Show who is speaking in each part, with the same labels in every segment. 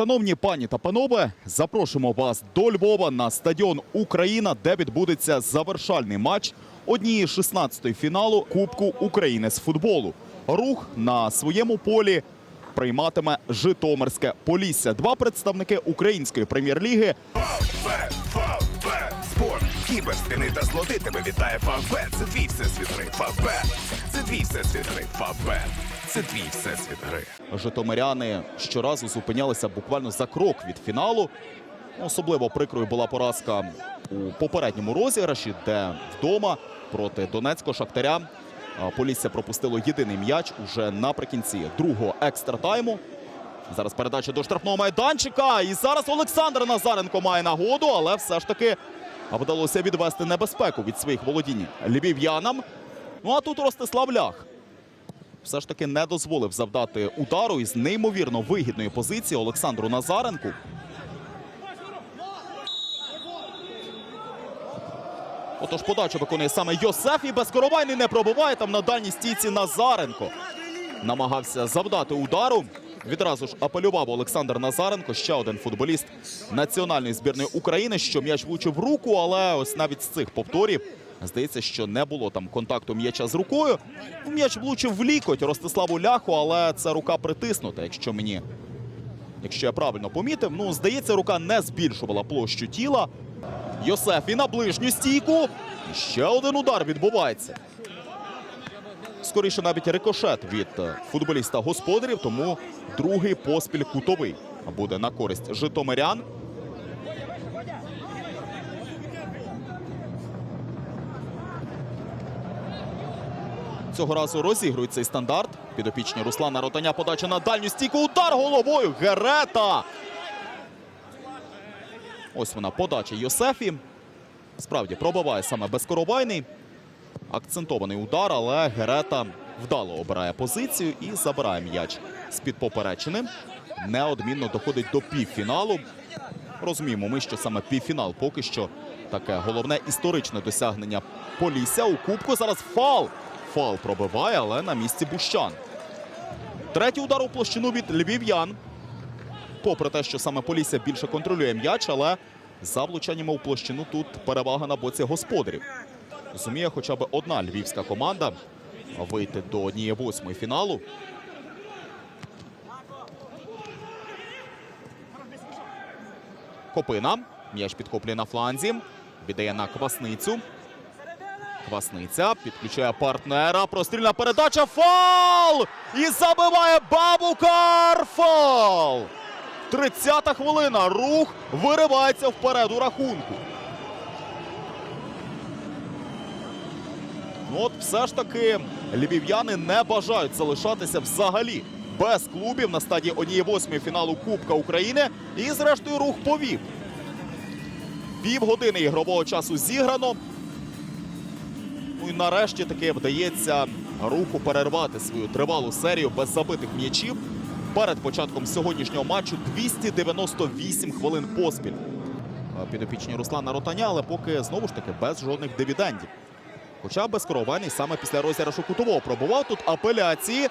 Speaker 1: Шановні пані та панове, запрошуємо вас до Львова на стадіон Україна, де відбудеться завершальний матч однієї 16-ї фіналу Кубку України з футболу. Рух на своєму полі прийматиме Житомирське Полісся. Два представники української прем'єр-ліги
Speaker 2: спорт, кібер, та злоти тебе вітає Фавбет. Це твій всесвіт гри. Фавбет, це твій всесвіт гри. Це твій всесвіт гри.
Speaker 1: Житомиряни щоразу зупинялися буквально за крок від фіналу. Особливо прикрою була поразка у попередньому розіграші, де вдома проти Донецького Шахтаря Полісся пропустило єдиний м'яч уже наприкінці другого екстратайму. Зараз передача до штрафного майданчика. І зараз Олександр Назаренко має нагоду, але все ж таки вдалося відвести небезпеку від своїх володінь львів'янам. Ну а тут Ростислав Лях все ж таки не дозволив завдати удару із неймовірно вигідної позиції Олександру Назаренку. Отож подачу виконує саме Йосеф і безкоровайний не пробиває там на дальній стійці Назаренко. Намагався завдати удару. Відразу ж апелював Олександр Назаренко, ще один футболіст національної збірної України, що м'яч влучив руку, але ось навіть з цих повторів здається, що не було там контакту м'яча з рукою. М'яч влучив в лікоть Ростиславу Ляху, але це рука притиснута, якщо мені. Якщо я правильно помітив, ну здається, рука не збільшувала площу тіла. Йосеф і на ближню стійку. І ще один удар відбувається. Скоріше навіть рикошет від е, футболіста господарів, тому другий поспіль кутовий буде на користь житомирян. Цього разу розігрують цей стандарт. Підопічні Руслана Ротаня подача на дальню стійку. Удар головою. Герета. Ось вона подача Йосефі. Справді пробиває саме безкоровайний. Акцентований удар, але Герета вдало обирає позицію і забирає м'яч з-під поперечини. Неодмінно доходить до півфіналу. Розуміємо ми, що саме півфінал поки що таке головне історичне досягнення Полісся. У кубку зараз фал. Фал пробиває, але на місці Бущан. Третій удар у площину від львів'ян. Попри те, що саме Полісся більше контролює м'яч, але за влучаннями у площину тут перевага на боці господарів. Зуміє хоча б одна львівська команда вийти до однієї восьмої фіналу. Копина. М'яч підхоплює на фланзі. Віддає на квасницю. Квасниця підключає партнера. Прострільна передача. Фал! І забиває Бабукар. Фал! 30-та хвилина. Рух виривається вперед у рахунку. Ну от все ж таки львів'яни не бажають залишатися взагалі без клубів на стадії однієї восьмої фіналу Кубка України. І зрештою рух повів. Півгодини ігрового часу зіграно. І нарешті таки вдається руху перервати свою тривалу серію без забитих м'ячів. Перед початком сьогоднішнього матчу 298 хвилин поспіль. Е, Підопічні Руслана Ротаня, але поки знову ж таки без жодних дивідендів. Хоча без безкоровайний саме після розіграшу кутового пробував тут апеляції.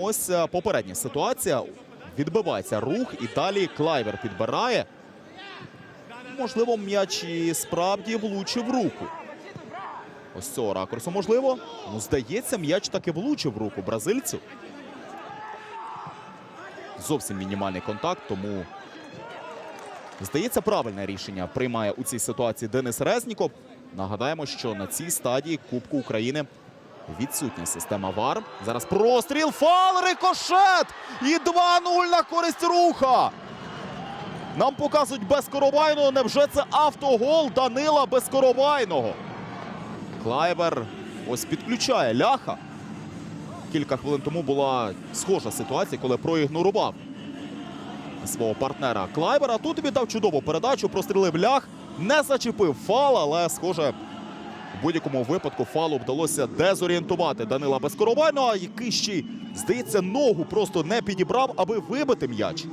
Speaker 1: Ось е, попередня ситуація. Відбивається рух і далі Клайвер підбирає. Можливо, м'яч і справді влучив руку. Ось цього ракурсу можливо. Ну, здається, м'яч таки влучив руку бразильцю. Зовсім мінімальний контакт, тому здається, правильне рішення приймає у цій ситуації Денис Резніков. Нагадаємо, що на цій стадії Кубку України відсутня система ВАР. Зараз простріл, фал, рикошет! І 2-0 на користь руха. Нам показують безкоровайного. Невже це автогол Данила Безкоровайного? Клайвер ось підключає ляха. Кілька хвилин тому була схожа ситуація, коли проігнорував свого партнера Клайвера. Тут віддав чудову передачу, прострілив лях, не зачепив фал, але схоже. В будь-якому випадку фалу вдалося дезорієнтувати Данила Безкоровайного, який ще здається, ногу просто не підібрав, аби вибити м'яч.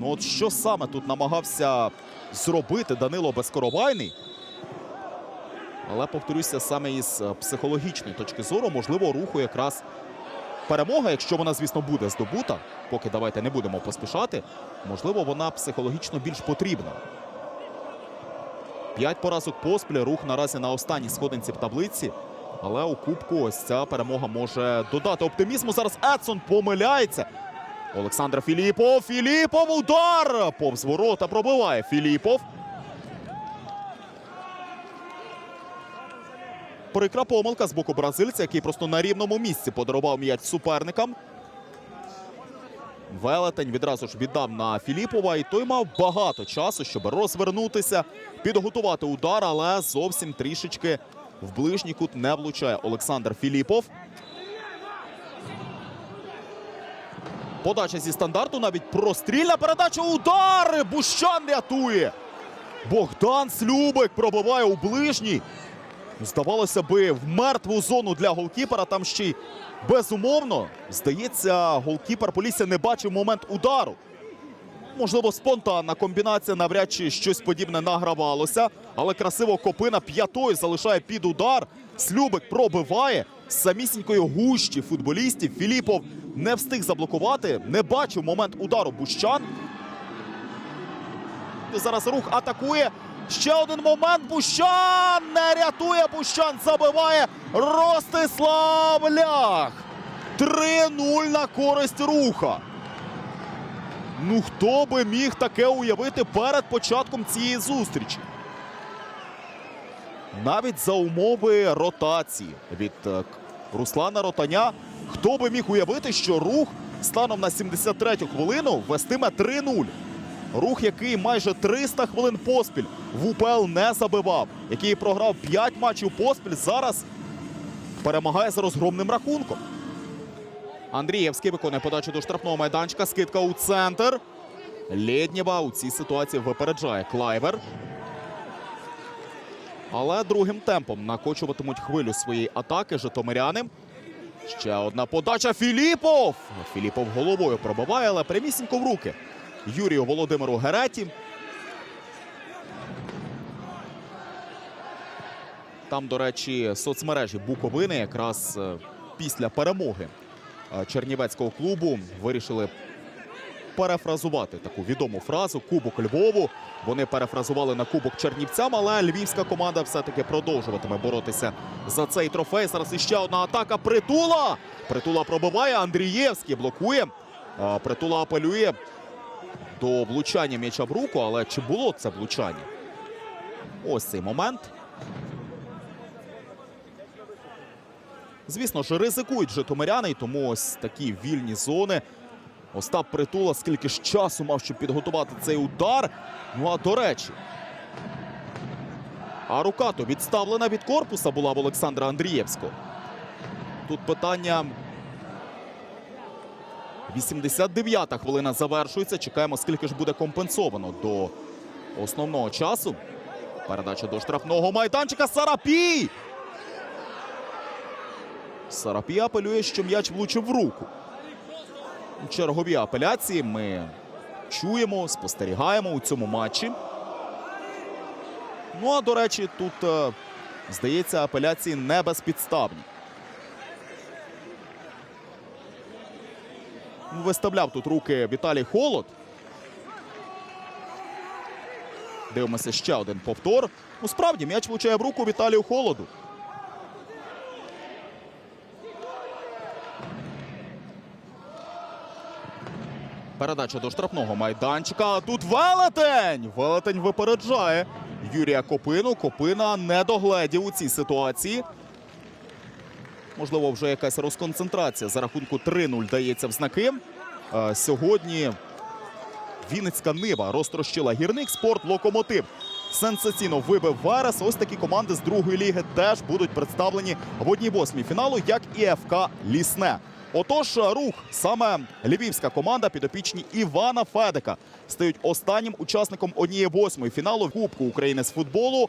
Speaker 1: Ну от що саме тут намагався зробити Данило Безкоровайний? Але повторюся, саме із е, психологічної точки зору, можливо, руху якраз перемога, якщо вона, звісно, буде здобута, поки давайте не будемо поспішати, можливо, вона психологічно більш потрібна. П'ять поразок поспіль, рух наразі на останній сходинці в таблиці. Але у Кубку ось ця перемога може додати оптимізму. Зараз Едсон помиляється. Олександр Філіпов. Філіпов удар! Повз ворота пробиває Філіпов. Прикра помилка з боку бразильця, який просто на рівному місці подарував м'яч суперникам. Велетень відразу ж віддав на Філіпова, і той мав багато часу, щоб розвернутися, підготувати удар, але зовсім трішечки в ближній кут не влучає Олександр Філіпов. Подача зі стандарту, навіть прострільна передача. Удар! Бущан рятує. Богдан Слюбик пробиває у ближній. Здавалося би, в мертву зону для голкіпера. Там ще й безумовно. Здається, голкіпер Полісся не бачив момент удару. Можливо, спонтанна комбінація, навряд чи щось подібне награвалося. Але красиво копина п'ятою залишає під удар. Слюбик пробиває з самісінької гущі футболістів. Філіпов не встиг заблокувати, не бачив момент удару Бущан. Зараз рух атакує. Ще один момент. Бущан не рятує. Бущан забиває Ростислав Лях. 3-0 на користь руха. Ну хто би міг таке уявити перед початком цієї зустрічі? Навіть за умови ротації від е, Руслана Ротаня, хто би міг уявити, що рух станом на 73-ю хвилину вестиме 3-0. Рух, який майже 300 хвилин поспіль в УПЛ не забивав, який програв 5 матчів поспіль, зараз перемагає за розгромним рахунком. Андрієвський виконує подачу до штрафного майданчика. Скидка у центр. Лєднєва у цій ситуації випереджає Клайвер. Але другим темпом накочуватимуть хвилю своєї атаки житомиряни. Ще одна подача Філіпов. Філіпов головою пробиває, але прямісінько в руки. Юрію Володимиру Гереті. Там, до речі, соцмережі Буковини якраз е, після перемоги е, Чернівецького клубу вирішили перефразувати таку відому фразу Кубок Львову. Вони перефразували на Кубок Чернівцям, але львівська команда все-таки продовжуватиме боротися за цей трофей. Зараз іще одна атака. Притула! Притула пробиває. Андрієвський блокує. Притула апелює до влучання м'яча в руку, але чи було це влучання? Ось цей момент. Звісно ж, ризикують житомиряни, і тому ось такі вільні зони. Остап Притула скільки ж часу мав, щоб підготувати цей удар. Ну а до речі. А рука то відставлена від корпуса була в Олександра Андрієвського. Тут питання. 89-та хвилина завершується. Чекаємо, скільки ж буде компенсовано до основного часу. Передача до штрафного майданчика. Сарапій! Сарапій апелює, що м'яч влучив в руку. Чергові апеляції ми чуємо, спостерігаємо у цьому матчі. Ну а до речі, тут, е, здається, апеляції не безпідставні. Виставляв тут руки Віталій Холод. Дивимося ще один повтор. Ну, справді, м'яч влучає в руку Віталію Холоду. Передача до штрафного майданчика. Тут велетень! Велетень випереджає Юрія Копину. Копина не догледів у цій ситуації. Можливо, вже якась розконцентрація за рахунку 3-0 дається в знаки. Е, Сьогодні Вінницька Нива розтрощила гірник спорт локомотив. Сенсаційно вибив Верес. Ось такі команди з другої ліги теж будуть представлені в одній восьмій фіналу, як і ФК Лісне. Отож, рух саме львівська команда підопічні Івана Федека стають останнім учасником однієї восьмої фіналу Кубку України з футболу.